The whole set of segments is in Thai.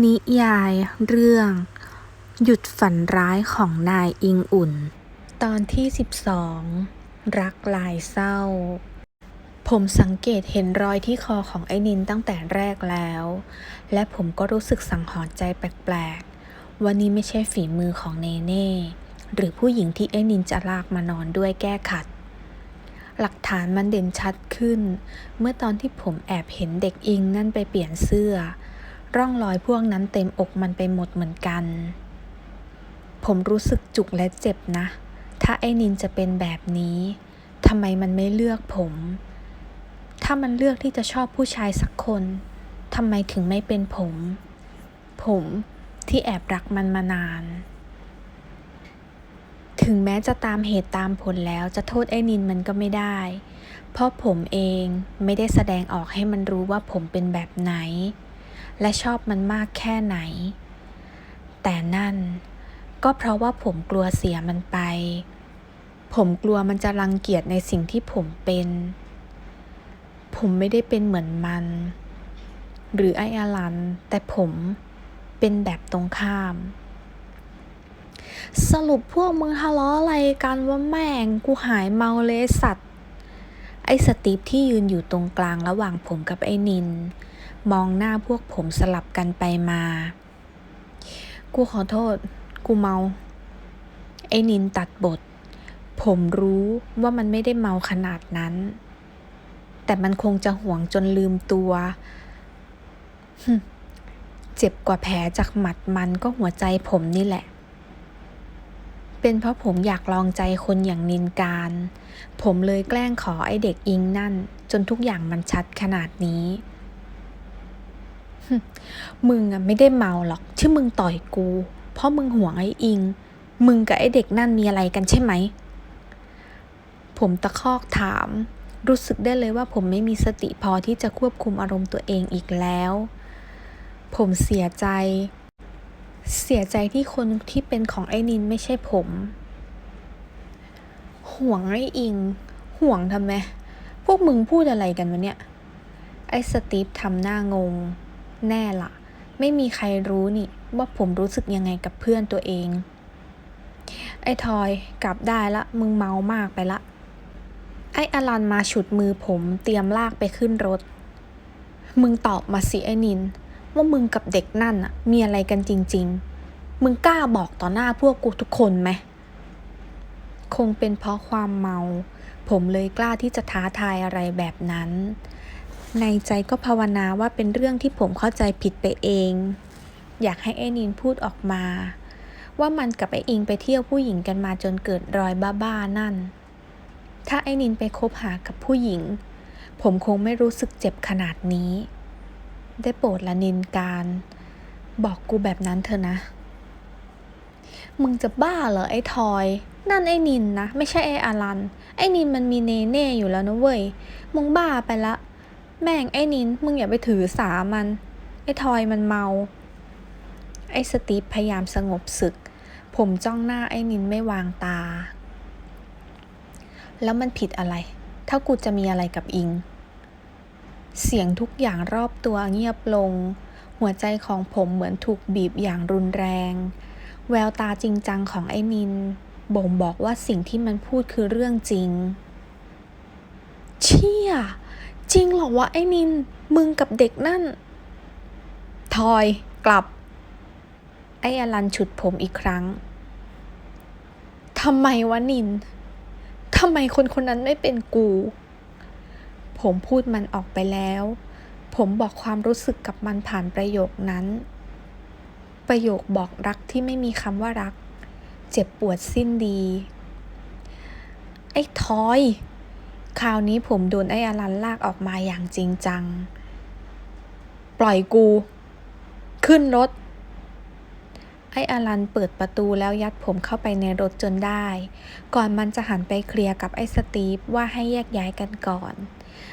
นิยายเรื่อง หยุดฝันร้ายของนายอิงอุ่น ตอนที่ 12 รักลายเศร้า ผมสังเกตเห็นรอยที่คอของไอ้นินตั้งแต่แรกแล้ว และผมก็รู้สึกสังหรณ์ใจแปลกๆว่านี่ไม่ใช่ฝีมือของเนเน่ หรือผู้หญิงที่ไอ้นินจะลากมานอนด้วยแก้ขัด หลักฐานมันเด่นชัดขึ้น เมื่อตอนที่ผมแอบเห็นเด็กอิงนั่นไปเปลี่ยนเสื้อ ร่องรอยพวกนั้นเต็มอกมันไปหมดเหมือนกัน ผมรู้สึกจุกและเจ็บนะ ถ้าไอ้นินจะเป็นแบบนี้ทำไมมันไม่เลือกผม ถ้ามันเลือกที่จะชอบผู้ชายสักคนทำไมถึงไม่เป็นผม ผมที่แอบรักมันมานาน ถึงแม้จะตามเหตุตามผลแล้วจะโทษไอ้นินมันก็ไม่ได้ เพราะผมเองไม่ได้แสดงออกให้มันรู้ว่าผมเป็นแบบไหน และชอบมันมากแค่ไหน แต่นั่นก็เพราะว่าผมกลัวเสียมันไป ผมกลัวมันจะรังเกียจในสิ่งที่ผมเป็น ผมไม่ได้เป็นเหมือนมัน หรือไอ้อลัน แต่ผมเป็นแบบตรงข้าม สรุปพวกมึงทะเลาะอะไรกันว่าแม่งกูหายเมาเลยสัตว์ ไอ้สตีฟที่ยืนอยู่ตรงกลางระหว่างผมกับไอ้นิน มองหน้าพวกผมสลับกันไปมา กูขอโทษ กูเมา ไอ้นินตัดบท ผมรู้ว่ามันไม่ได้เมาขนาดนั้น แต่มันคงจะห่วงจนลืมตัว เจ็บกว่าแผลจากหมัดมันก็หัวใจผมนี่แหละ เป็นเพราะผมอยากลองใจคนอย่างนินการ ผมเลยแกล้งขอไอเด็กอิงนั่น จนทุกอย่างมันชัดขนาดนี้ มึงอะไม่ได้เมาหรอกที่มึงต่อยกู เพราะมึงห่วงไอ้อิง มึงกับไอ้เด็กนั่นมีอะไรกันใช่ไหม ผมตะคอกถาม รู้สึกได้เลยว่าผมไม่มีสติพอที่จะควบคุมอารมณ์ตัวเองอีกแล้ว ผมเสียใจ เสียใจที่คนที่เป็นของไอ้นินไม่ใช่ผม ห่วงไอ้อิง ห่วงทำไม พวกมึงพูดอะไรกันวะเนี่ย ไอ้สตีฟทำหน้างง แน่ละไม่มีใครรู้นี่ ว่าผมรู้สึกยังไงกับเพื่อนตัวเอง ไอ้ทอยกลับได้ละ มึงเมามากไปละ ไอ้อลันมาฉุดมือผมเตรียมลากไปขึ้นรถ มึงตอบมาสิไอ้นิน ว่ามึงกับเด็กนั่นอะมีอะไรกันจริง ๆ มึงกล้าบอกต่อหน้าพวกกูทุกคนไหม คงเป็นเพราะความเมา ผมเลยกล้าที่จะท้าทายอะไรแบบนั้น ในใจก็ภาวนาว่าเป็นเรื่องที่ผมเข้าใจผิดไปเอง อยากให้ไอ้นินพูดออกมา ว่ามันกับไอ้อิงไปเที่ยวผู้หญิงกันมาจนเกิดรอยบ้าๆนั่น ถ้าไอ้นินไปคบหากับผู้หญิง ผมคงไม่รู้สึกเจ็บขนาดนี้ ได้โปรดละนินการ บอกกูแบบนั้นเถอะนะ มึงจะบ้าเหรอไอ้ทอย นั่นไอ้นินนะ ไม่ใช่ไอ้อารัน ไอ้นินมันมีเนเน่อยู่แล้วนะเว้ย มึงบ้าไปละ แม่งไอ้นิน มึงอย่าไปถือสามัน ไอ้ทอยมันเมา ไอ้สตีฟพยายามสงบศึก ผมจ้องหน้าไอ้นินไม่วางตา แล้วมันผิดอะไร ถ้ากูจะมีอะไรกับอิง เสียงทุกอย่างรอบตัวเงียบลง หัวใจของผมเหมือนถูกบีบอย่างรุนแรง แววตาจริงจังของไอ้นิน บ่งบอกว่าสิ่งที่มันพูดคือเรื่องจริง เชี่ย จริงเหรอวะไอ้นิน มึงกับเด็กนั่น ทอย กลับ ไอ้อลันฉุดผมอีกครั้ง ทำไมวะนิน ทำไมคนคนนั้นไม่เป็นกู ผมพูดมันออกไปแล้ว ผมบอกความรู้สึกกับมันผ่านประโยคนั้น ประโยคบอกรักที่ไม่มีคำว่ารัก เจ็บปวดสิ้นดี ไอ้ทอย คราวนี้ผมโดนไอ้อลันลากออกมาอย่างจริงจัง ปล่อยกู ขึ้นรถไอ้อลันเปิดประตูแล้วยัดผมเข้าไปในรถจนได้ ก่อนมันจะหันไปเคลียร์กับไอ้สตีฟว่าให้แยกย้ายกันก่อน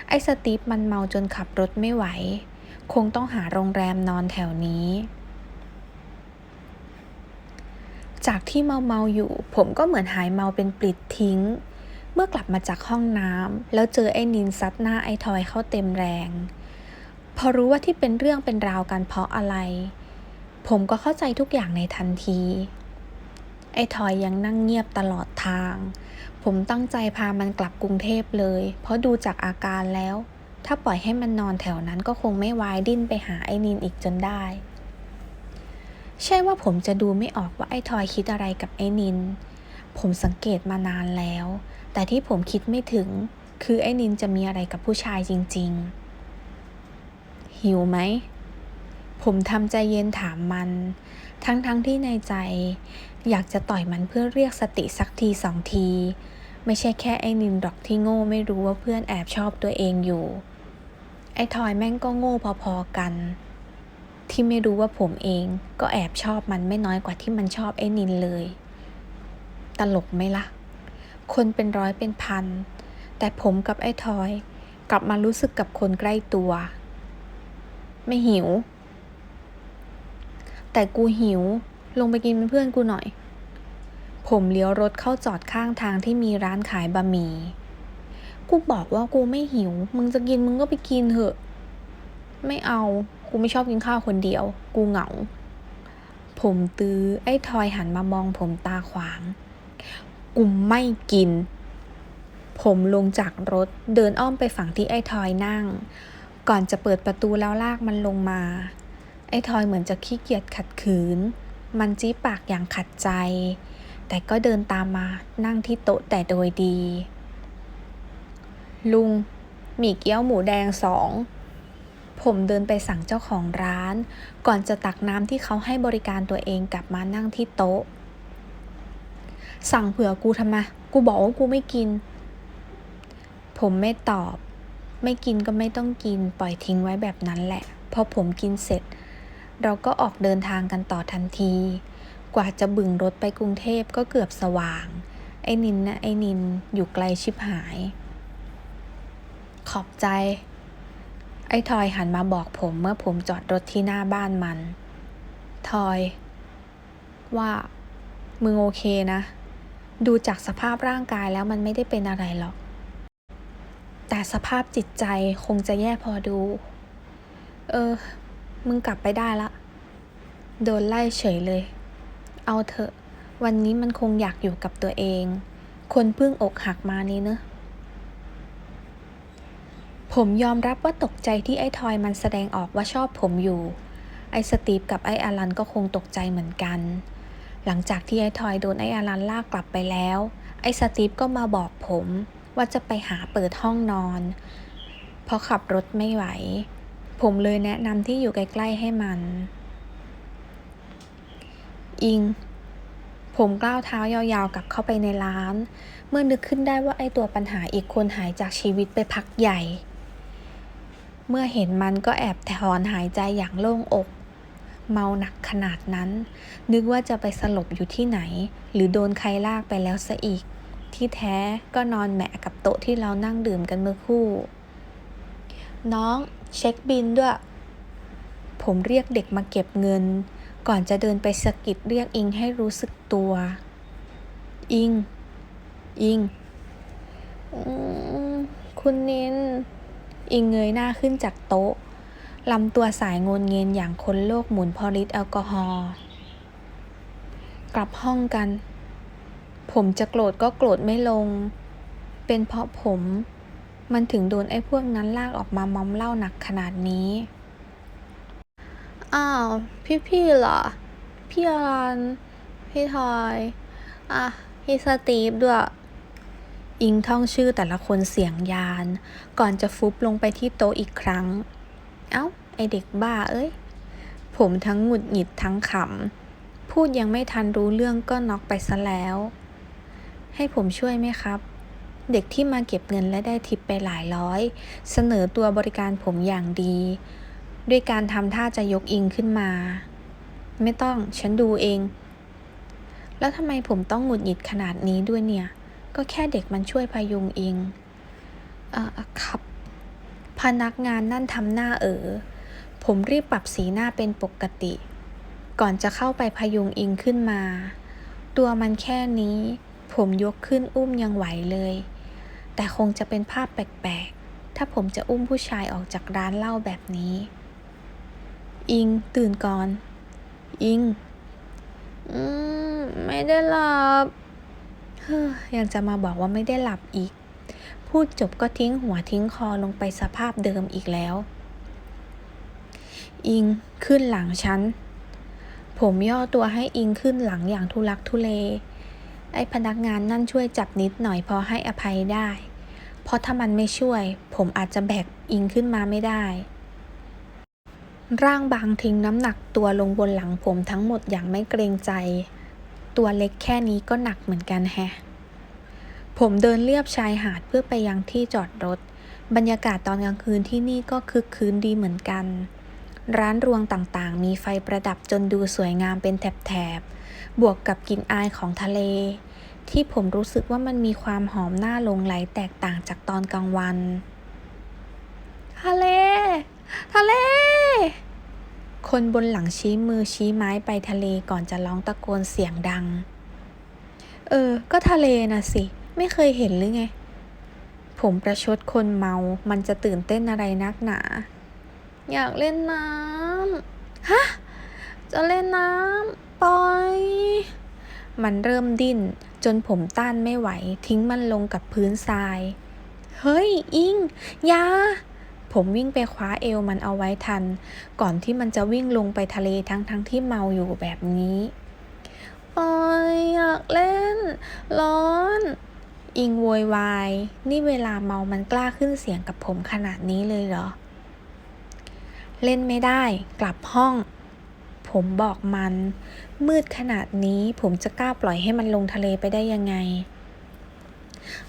ไอ้สตีฟมันเมาจนขับรถไม่ไหว คงต้องหาโรงแรมนอนแถวนี้ จากที่เมาเมาอยู่ ผมก็เหมือนหายเมาเป็นปลิดทิ้ง เมื่อกลับมาจากห้องน้ำแล้วเจอไอ้นินซัดหน้าไอ้ทอยเข้าเต็มแรง พอรู้ว่าที่เป็นเรื่องเป็นราวกันเพราะอะไร ผมก็เข้าใจทุกอย่างในทันที ไอ้ทอยยังนั่งเงียบตลอดทาง ผมตั้งใจพามันกลับกรุงเทพเลย เพราะดูจากอาการแล้ว ถ้าปล่อยให้มันนอนแถวนั้นก็คงไม่วายดิ้นไปหาไอ้นินอีกจนได้ ใช่ว่าผมจะดูไม่ออกว่าไอ้ทอยคิดอะไรกับไอ้นิน ผมสังเกตมานานแล้ว แต่ที่ผมคิดไม่ถึง คือไอ้นินจะมีอะไรกับผู้ชายจริง ๆ หิวไหม ผมทำใจเย็นถามมัน ทั้งๆทที่ในใจอยากจะต่อยมันเพื่อเรียกสติสักทีสองที ไม่ใช่แค่ไอ้นินหรอกที่โง่ไม่รู้ว่าเพื่อนแอบชอบตัวเองอยู่ ไอ้ทอยแม่งก็โง่พอๆกัน ที่ไม่รู้ว่าผมเองก็แอบชอบมันไม่น้อยกว่าที่มันชอบไอ้นินเลย ตลกไหมล่ะ คนเป็นร้อยเป็นพัน แต่ผมกับไอ้ทอย กลับมารู้สึกกับคนใกล้ตัว ไม่หิว แต่กูหิว ลงไปกินเป็นเพื่อนกูหน่อย ผมเลี้ยวรถเข้าจอดข้างทางที่มีร้านขายบะหมี่ กูบอกว่ากูไม่หิว มึงจะกินมึงก็ไปกินเถอะ ไม่เอา กูไม่ชอบกินข้าวคนเดียว กูเหงา ผมตื้อ ไอ้ทอยหันมามองผมตาขวาง กูไม่กิน ผมลงจากรถเดินอ้อมไปฝั่งที่ไอ้ทอยนั่ง ก่อนจะเปิดประตูแล้วลากมันลงมา ไอ้ทอยเหมือนจะขี้เกียจขัดขืน มันจี้ปากอย่างขัดใจ แต่ก็เดินตามมานั่งที่โต๊ะแต่โดยดี ลุงมีเกี๊ยวหมูแดงสอง ผมเดินไปสั่งเจ้าของร้าน ก่อนจะตักน้ำที่เขาให้บริการตัวเองกลับมานั่งที่โต๊ะ สั่งเผื่อกูทำไม กูบอกว่ากูไม่กิน ผมไม่ตอบ ไม่กินก็ไม่ต้องกิน ปล่อยทิ้งไว้แบบนั้นแหละ พอผมกินเสร็จ เราก็ออกเดินทางกันต่อทันที กว่าจะบึงรถไปกรุงเทพก็เกือบสว่าง ไอ้นินนะไอ้นินอยู่ไกลชิบหาย ขอบใจ ไอ้ทอยหันมาบอกผมเมื่อผมจอดรถที่หน้าบ้านมัน ทอย ว่ามึงโอเคนะ ดูจากสภาพร่างกายแล้วมันไม่ได้เป็นอะไรหรอก แต่สภาพจิตใจคงจะแย่พอดู เออ มึงกลับไปได้ละ โดนไล่เฉยเลย เอาเถอะ วันนี้มันคงอยากอยู่กับตัวเอง คนเพิ่งอกหักมานี้เนอะผมยอมรับว่าตกใจที่ไอ้ทอยมันแสดงออกว่าชอบผมอยู่ ไอ้สตีฟกับไอ้อลันก็คงตกใจเหมือนกัน หลังจากที่ไอ้ทอยโดนไอ้อลันลากกลับไปแล้ว ไอ้สตีฟก็มาบอกผมว่าจะไปหาเปิดห้องนอน เพราะขับรถไม่ไหว ผมเลยแนะนำที่อยู่ใกล้ๆให้มัน อิง ผมก้าวเท้ายาวๆกลับเข้าไปในร้าน เมื่อนึกขึ้นได้ว่าไอตัวปัญหาอีกคนหายจากชีวิตไปพักใหญ่ เมื่อเห็นมันก็แอบถอนหายใจอย่างโล่งอก เมาหนักขนาดนั้น นึกว่าจะไปสลบอยู่ที่ไหน หรือโดนใครลากไปแล้วซะอีก ที่แท้ก็นอนแหมะกับโต๊ะที่เรานั่งดื่มกันเมื่อคู่ น้องเช็คบินด้วยผมเรียกเด็กมาเก็บเงิน ก่อนจะเดินไปสะกิดเรียกอิงให้รู้สึกตัว อิง อิงอคุณนิน อิงเงยหน้าขึ้นจากโต๊ะลำตัวสายงนเงียนอย่างคนโลกหมุนพอลิตรแอลกอฮอล์กลับห้องกัน ผมจะโกรธก็โกรธไม่ลง เป็นเพราะผม มันถึงโดนไอ้พวกนั้นลากออกมามอมเหล้าหนักขนาดนี้ อ้าว พี่ๆเหรอ พี่อรัน พี่ทอย อะ พี่สตีฟด้วย อิงท่องชื่อแต่ละคนเสียงยาน ก่อนจะฟุบลงไปที่โต๊ะอีกครั้ง เอ้า ไอเด็กบ้าเอ้ย ผมทั้งหงุดหงิดทั้งขำ พูดยังไม่ทันรู้เรื่องก็น็อกไปซะแล้ว ให้ผมช่วยไหมครับเด็กที่มาเก็บเงินและได้ทิปไปหลายร้อย เสนอตัวบริการผมอย่างดี ด้วยการทำท่าจะยกอิงขึ้นมา ไม่ต้องฉันดูเอง แล้วทำไมผมต้องหงุดหงิดขนาดนี้ด้วยเนี่ย ก็แค่เด็กมันช่วยพยุงเองเอ่อครับ พนักงานนั่นทำหน้าเออผมรีบปรับสีหน้าเป็นปกติ ก่อนจะเข้าไปพยุงอิงขึ้นมา ตัวมันแค่นี้ ผมยกขึ้นอุ้มยังไหวเลย แต่คงจะเป็นภาพแปลกๆ ถ้าผมจะอุ้มผู้ชายออกจากร้านเหล้าแบบนี้ อิงตื่นก่อน อิง อืม ไม่ได้หลับ เฮ้อยังจะมาบอกว่าไม่ได้หลับอีก พูดจบก็ทิ้งหัวทิ้งคอลงไปสภาพเดิมอีกแล้ว อิงขึ้นหลังฉัน ผมย่อตัวให้อิงขึ้นหลังอย่างทุลักทุเล ไอ้พนักงานนั่นช่วยจับนิดหน่อยพอให้อภัยได้ เพราะถ้ามันไม่ช่วย ผมอาจจะแบกอิงขึ้นมาไม่ได้ ร่างบางทิ้งน้ำหนักตัวลงบนหลังผมทั้งหมดอย่างไม่เกรงใจ ตัวเล็กแค่นี้ก็หนักเหมือนกันแฮะ ผมเดินเลียบชายหาดเพื่อไปยังที่จอดรถ บรรยากาศตอนกลางคืนที่นี่ก็คึกคืนดีเหมือนกัน ร้านรวงต่างๆ มีไฟประดับจนดูสวยงามเป็นแถบๆ บวกกับกลิ่นอายของทะเล ที่ผมรู้สึกว่ามันมีความหอมน่าหลงไหลแตกต่างจากตอนกลางวัน ทะเล ทะเล คนบนหลังชี้มือชี้ไม้ไปทะเลก่อนจะร้องตะโกนเสียงดัง เออ ก็ทะเลนะสิ ไม่เคยเห็นหรือไง ผมประชดคนเมา มันจะตื่นเต้นอะไรนักหนา อยากเล่นน้ำ ฮะ จะเล่นน้ำปล่อยมันเริ่มดิ้น จนผมต้านไม่ไหว ทิ้งมันลงกับพื้นทราย เฮ้ย อิงยา ผมวิ่งไปคว้าเอวมันเอาไว้ทัน ก่อนที่มันจะวิ่งลงไปทะเลทั้งทั้งๆที่เมาอยู่แบบนี้ปอยอยากเล่น ร้อน อิงโวยวาย นี่เวลาเมามันกล้าขึ้นเสียงกับผมขนาดนี้เลยเหรอ เล่นไม่ได้ กลับห้อง ผมบอกมัน มืดขนาดนี้ผมจะกล้าปล่อยให้มันลงทะเลไปได้ยังไง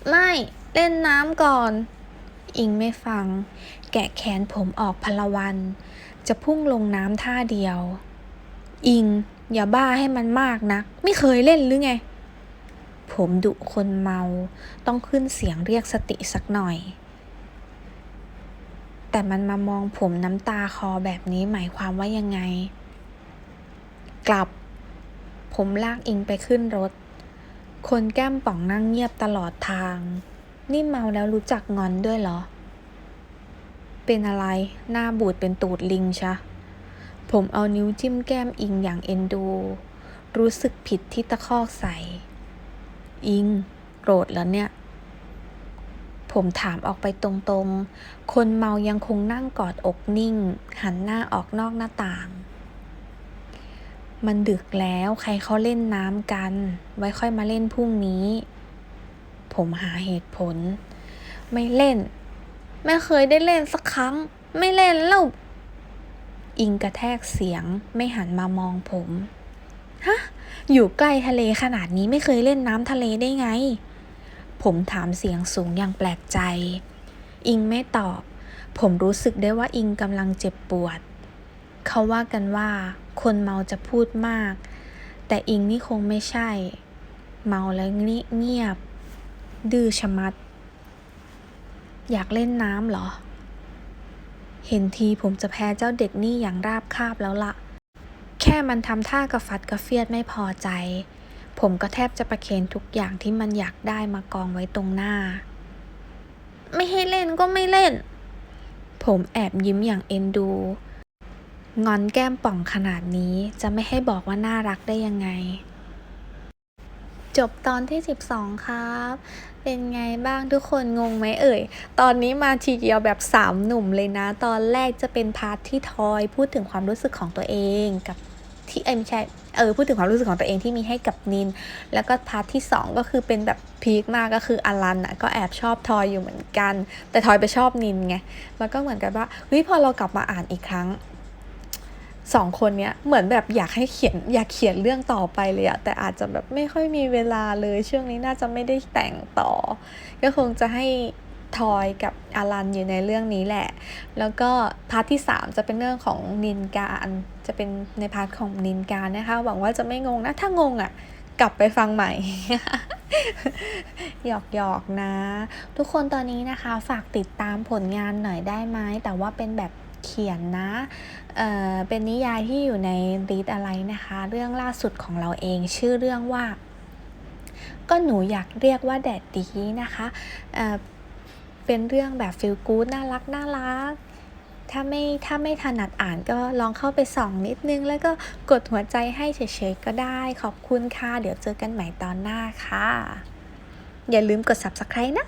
ไม่ เล่นน้ำก่อน อิงไม่ฟัง แกะแขนผมออกพลวัน จะพุ่งลงน้ำท่าเดียว อิง อย่าบ้าให้มันมากนัก ไม่เคยเล่นหรือไง ผมดุคนเมา ต้องขึ้นเสียงเรียกสติสักหน่อย แต่มันมามองผมน้ำตาคอแบบนี้หมายความว่ายังไง กลับ ผมลากอิงไปขึ้นรถ คนแก้มป่องนั่งเงียบตลอดทาง นี่เมาแล้วรู้จักงอนด้วยเหรอ เป็นอะไร หน้าบูดเป็นตูดลิงชะ ผมเอานิ้วจิ้มแก้มอิงอย่างเอ็นดู รู้สึกผิดที่ตะคอกใส่ อิง โกรธแล้วเนี่ย ผมถามออกไปตรงๆ คนเมายังคงนั่งกอดอกนิ่ง หันหน้าออกนอกหน้าต่าง มันดึกแล้วใครเขาเล่นน้ำกัน ไว้ค่อยมาเล่นพรุ่งนี้ ผมหาเหตุผล ไม่เล่น ไม่เคยได้เล่นสักครั้ง ไม่เล่นแล้ว อิงกระแทกเสียงไม่หันมามองผม ฮะ อยู่ใกล้ทะเลขนาดนี้ไม่เคยเล่นน้ำทะเลได้ไง ผมถามเสียงสูงอย่างแปลกใจ อิงไม่ตอบ ผมรู้สึกได้ว่าอิงกำลังเจ็บปวด เขาว่ากันว่าคนเมาจะพูดมาก แต่อิงนี่คงไม่ใช่ เมาแล้วนี่เงียบ ดื้อชะมัด อยากเล่นน้ำเหรอ เห็นทีผมจะแพ้เจ้าเด็กนี่อย่างราบคาบแล้วละแค่มันทำท่ากระฟัดกระเฟียดไม่พอใจ ผมก็แทบจะประเคนทุกอย่างที่มันอยากได้มากองไว้ตรงหน้า ไม่ให้เล่นก็ไม่เล่น ผมแอบยิ้มอย่างเอ็นดู งอนแก้มป่องขนาดนี้จะไม่ให้บอกว่าน่ารักได้ยังไง จบตอนที่ 12 ครับ เป็นไงบ้างทุกคนงงไหมเอ่ย ตอนนี้มาทีเดียวแบบ 3 หนุ่มเลยนะ ตอนแรกจะเป็นพาร์ทที่ทอยพูดถึงความรู้สึกของตัวเองกับที่เอ้ไม่ใช่เออพูดถึงความรู้สึกของตัวเองที่มีให้กับนิน แล้วก็พาร์ทที่ 2 ก็คือเป็นแบบพีคมากก็คืออลันอะก็แอบชอบทอยอยู่เหมือนกัน แต่ทอยไปชอบนินไงแล้วก็เหมือนกับว่าเฮ้ยพอเรากลับมาอ่านอีกครั้ง สองคนเนี้ยเหมือนแบบอยากให้เขียนอยากเขียนเรื่องต่อไปเลยอะแต่อาจจะแบบไม่ค่อยมีเวลาเลยช่วงนี้น่าจะไม่ได้แต่งต่อ ก็คงจะให้ทอยกับอารันอยู่ในเรื่องนี้แหละ แล้วก็พาร์ทที่ 3 จะเป็นเรื่องของนินการจะเป็นในพาร์ทของนินการนะคะ หวังว่าจะไม่งงนะ ถ้างงอะกลับไปฟังใหม่ หยอกหยอกนะ ทุกคนตอนนี้นะคะ ฝากติดตามผลงานหน่อยได้ไหมแต่ว่าเป็นแบบ เขียนนะเอ่อเป็นนิยายที่อยู่ในรีดอะไรนะคะ เรื่องล่าสุดของเราเองชื่อเรื่องว่า ก็หนูอยากเรียกว่าแดดดีนะคะเอ่อเป็นเรื่องแบบฟิลกู๊ดน่ารักน่ารักถ้าไม่ถ้าไม่ถนัดอ่านก็ลองเข้าไปส่องนิดนึง แล้วก็กดหัวใจให้เฉยๆก็ได้ ขอบคุณค่ะ เดี๋ยวเจอกันใหม่ตอนหน้าค่ะ อย่าลืมกด subscribe นะ